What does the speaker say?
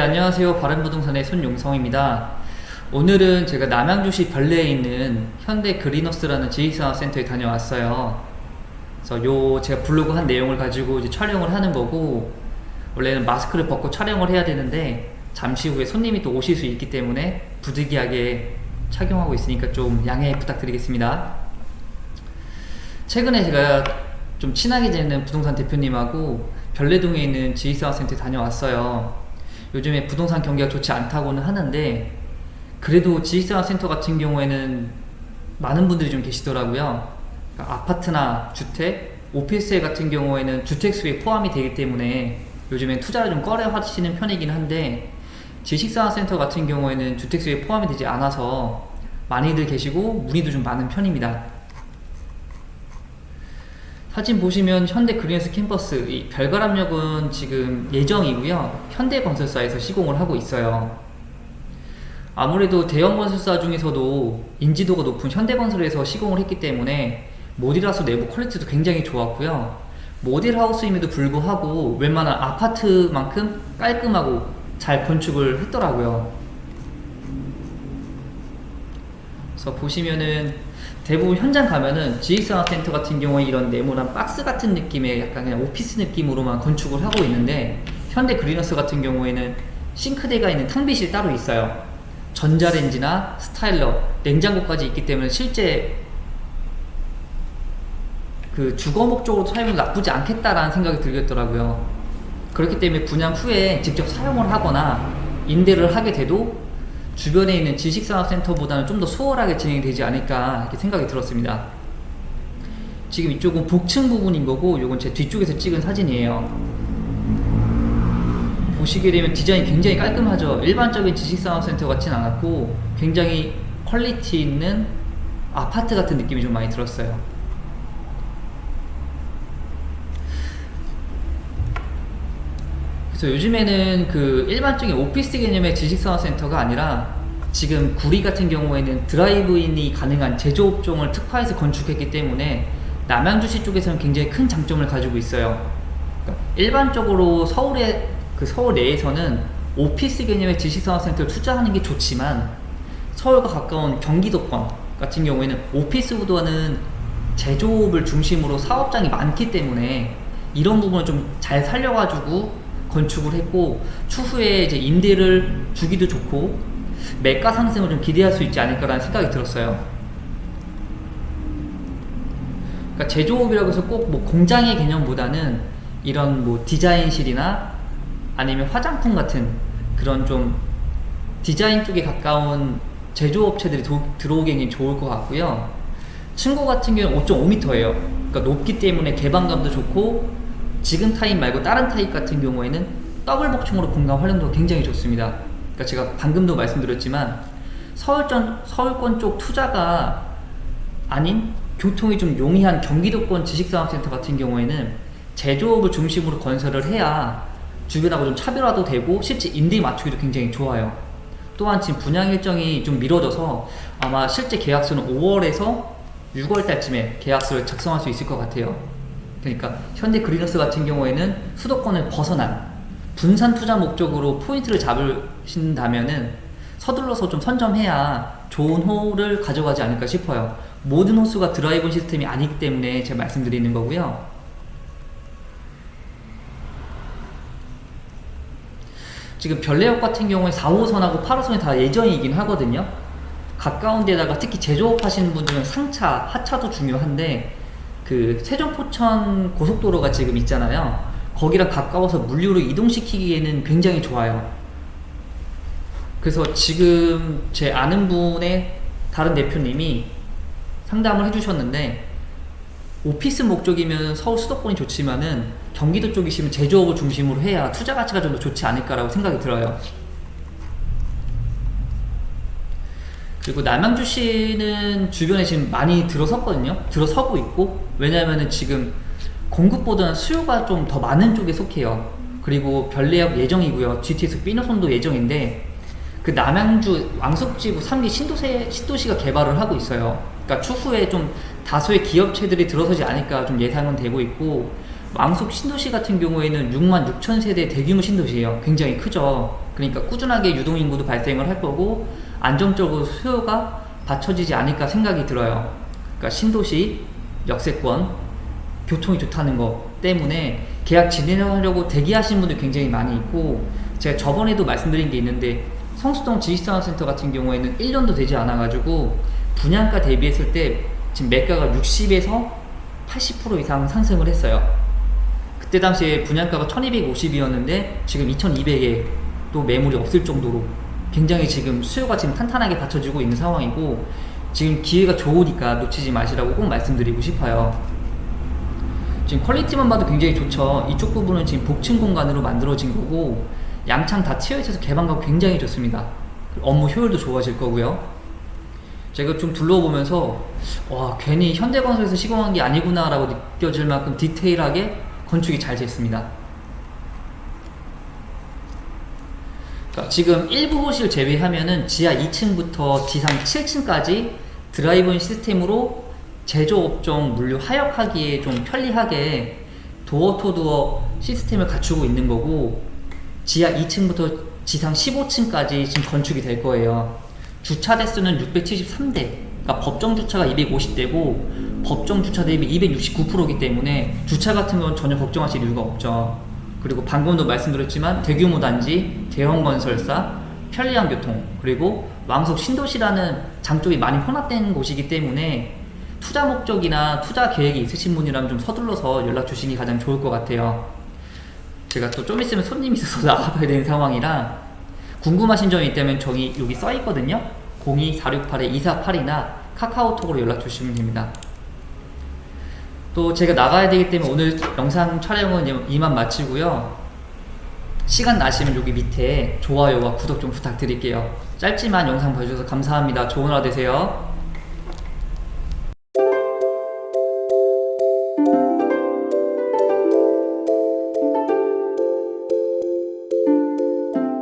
안녕하세요. 바른부동산의 손용성입니다. 오늘은 제가 남양주시 별내에 있는 현대 그리너스라는 지식산업센터에 다녀왔어요. 그래서 요 제가 블로그 한 내용을 가지고 이제 촬영을 하는 거고 원래는 마스크를 벗고 촬영을 해야 되는데 잠시 후에 손님이 또 오실 수 있기 때문에 부득이하게 착용하고 있으니까 좀 양해 부탁드리겠습니다. 최근에 제가 좀 친하게 지내는 부동산 대표님하고 별내동에 있는 지식산업센터에 다녀왔어요. 요즘에 부동산 경기가 좋지 않다고는 하는데 그래도 지식산업센터 같은 경우에는 많은 분들이 좀 계시더라고요. 그러니까 아파트나 주택, 오피스텔 같은 경우에는 주택 수에 포함이 되기 때문에 요즘엔 투자를 좀 꺼려 하시는 편이긴 한데 지식산업센터 같은 경우에는 주택 수에 포함이 되지 않아서 많이들 계시고 문의도 좀 많은 편입니다. 사진 보시면 현대 그린스 캠퍼스 이 별가람역은 지금 예정이고요. 현대건설사에서 시공을 하고 있어요. 아무래도 대형 건설사 중에서도 인지도가 높은 현대건설에서 시공을 했기 때문에 모듈하우스 내부 퀄리티도 굉장히 좋았고요. 모듈하우스임에도 불구하고 웬만한 아파트만큼 깔끔하고 잘 건축을 했더라고요. 그래서 보시면은 대부분 현장 가면은 지식산업센터 같은 경우에 이런 네모난 박스 같은 느낌의 약간 그냥 오피스 느낌으로만 건축을 하고 있는데 현대 그리너스 같은 경우에는 싱크대가 있는 탕비실이 따로 있어요. 전자레인지나 스타일러, 냉장고까지 있기 때문에 실제 그 주거 목적으로 사용이 나쁘지 않겠다라는 생각이 들겠더라고요. 그렇기 때문에 분양 후에 직접 사용을 하거나 임대를 하게 돼도 주변에 있는 지식산업센터보다는 좀 더 수월하게 진행이 되지 않을까 이렇게 생각이 들었습니다. 지금 이쪽은 복층 부분인 거고 이건 제 뒤쪽에서 찍은 사진이에요. 보시게 되면 디자인이 굉장히 깔끔하죠. 일반적인 지식산업센터 같진 않았고 굉장히 퀄리티 있는 아파트 같은 느낌이 좀 많이 들었어요. 그래서 요즘에는 그 일반적인 오피스 개념의 지식산업센터가 아니라 지금 구리 같은 경우에는 드라이브인이 가능한 제조업종을 특화해서 건축했기 때문에 남양주시 쪽에서는 굉장히 큰 장점을 가지고 있어요. 그러니까 일반적으로 서울의 그 서울 내에서는 오피스 개념의 지식산업센터를 투자하는 게 좋지만 서울과 가까운 경기도권 같은 경우에는 오피스보다는 제조업을 중심으로 사업장이 많기 때문에 이런 부분을 좀 잘 살려가지고 건축을 했고 추후에 이제 임대를 주기도 좋고 매가 상승을 좀 기대할 수 있지 않을까라는 생각이 들었어요. 그러니까 제조업이라고 해서 꼭 뭐 공장의 개념보다는 이런 뭐 디자인실이나 아니면 화장품 같은 그런 좀 디자인 쪽에 가까운 제조업체들이 도, 들어오기엔 좋을 것 같고요. 층고 같은 경우는 5.5m예요. 그러니까 높기 때문에 개방감도 좋고 지금 타입 말고 다른 타입 같은 경우에는 더블 복층으로 공간 활용도가 굉장히 좋습니다. 그러니까 제가 방금도 말씀드렸지만 서울전 서울권 쪽 투자가 아닌 교통이 좀 용이한 경기도권 지식산업센터 같은 경우에는 제조업을 중심으로 건설을 해야 주변하고 좀 차별화도 되고 실제 임대 맞추기도 굉장히 좋아요. 또한 지금 분양 일정이 좀 미뤄져서 아마 실제 계약서는 5월에서 6월 달쯤에 계약서를 작성할 수 있을 것 같아요. 그러니까 현대 그리너스 같은 경우에는 수도권을 벗어난 분산 투자 목적으로 포인트를 잡으신다면은 서둘러서 좀 선점해야 좋은 호를 가져가지 않을까 싶어요. 모든 호수가 드라이브 시스템이 아니기 때문에 제가 말씀드리는 거고요. 지금 별내역 같은 경우에 4호선하고 8호선이 다 예정이긴 하거든요. 가까운 데다가 특히 제조업 하시는 분들은 상차, 하차도 중요한데 그 세종 포천 고속도로가 지금 있잖아요. 거기랑 가까워서 물류로 이동시키기에는 굉장히 좋아요. 그래서 지금 제 아는 분의 다른 대표님이 상담을 해주셨는데 오피스 목적이면 서울 수도권이 좋지만은 경기도 쪽이시면 제조업을 중심으로 해야 투자 가치가 좀 더 좋지 않을까라고 생각이 들어요. 그리고 남양주 시는 주변에 지금 많이 들어섰거든요. 들어서고 있고 왜냐하면은 지금 공급보다는 수요가 좀 더 많은 쪽에 속해요. 그리고 별내역 예정이고요. GTS 비너손도 예정인데 그 남양주 왕석지구 3기 신도세, 신도시가 개발을 하고 있어요. 그러니까 추후에 좀 다수의 기업체들이 들어서지 않을까 좀 예상은 되고 있고 왕석 신도시 같은 경우에는 6만 6천 세대 대규모 신도시예요. 굉장히 크죠. 그러니까 꾸준하게 유동인구도 발생을 할 거고 안정적으로 수요가 받쳐지지 않을까 생각이 들어요. 그러니까 신도시, 역세권, 교통이 좋다는 것 때문에 계약 진행하려고 대기하시는 분들 굉장히 많이 있고 제가 저번에도 말씀드린 게 있는데 성수동 지식산업센터 같은 경우에는 1년도 되지 않아가지고 분양가 대비했을 때 지금 매가가 60에서 80% 이상 상승을 했어요. 그때 당시에 분양가가 1250이었는데 지금 2200에 또 매물이 없을 정도로 굉장히 지금 수요가 지금 탄탄하게 받쳐지고 있는 상황이고 지금 기회가 좋으니까 놓치지 마시라고 꼭 말씀드리고 싶어요. 지금 퀄리티만 봐도 굉장히 좋죠. 이쪽 부분은 지금 복층 공간으로 만들어진 거고 양창 다 트여 있어서 개방감 굉장히 좋습니다. 업무 효율도 좋아질 거고요. 제가 좀 둘러보면서 와 괜히 현대건설에서 시공한 게 아니구나라고 느껴질 만큼 디테일하게 건축이 잘 됐습니다. 그러니까 지금 일부 호실 제외하면은 지하 2층부터 지상 7층까지 드라이브인 시스템으로 제조업종 물류 하역하기에 좀 편리하게 도어 투 도어 시스템을 갖추고 있는 거고 지하 2층부터 지상 15층까지 지금 건축이 될 거예요. 주차 대수는 673대. 그러니까 법정 주차가 250대고 법정 주차 대비 269%이기 때문에 주차 같은 건 전혀 걱정하실 이유가 없죠. 그리고 방금도 말씀드렸지만 대규모 단지, 대형 건설사, 편리한 교통, 그리고 왕석 신도시라는 장점이 많이 혼합된 곳이기 때문에 투자 목적이나 투자 계획이 있으신 분이라면 좀 서둘러서 연락 주시기 가장 좋을 것 같아요. 제가 또 좀 있으면 손님이 있어서 나가봐야 되는 상황이라 궁금하신 점이 있다면 저기 여기 써 있거든요. 02468-2482나 카카오톡으로 연락 주시면 됩니다. 또 제가 나가야 되기 때문에 오늘 영상 촬영은 이만 마치고요. 시간 나시면 여기 밑에 좋아요와 구독 좀 부탁드릴게요. 짧지만 영상 봐주셔서 감사합니다. 좋은 하루 되세요.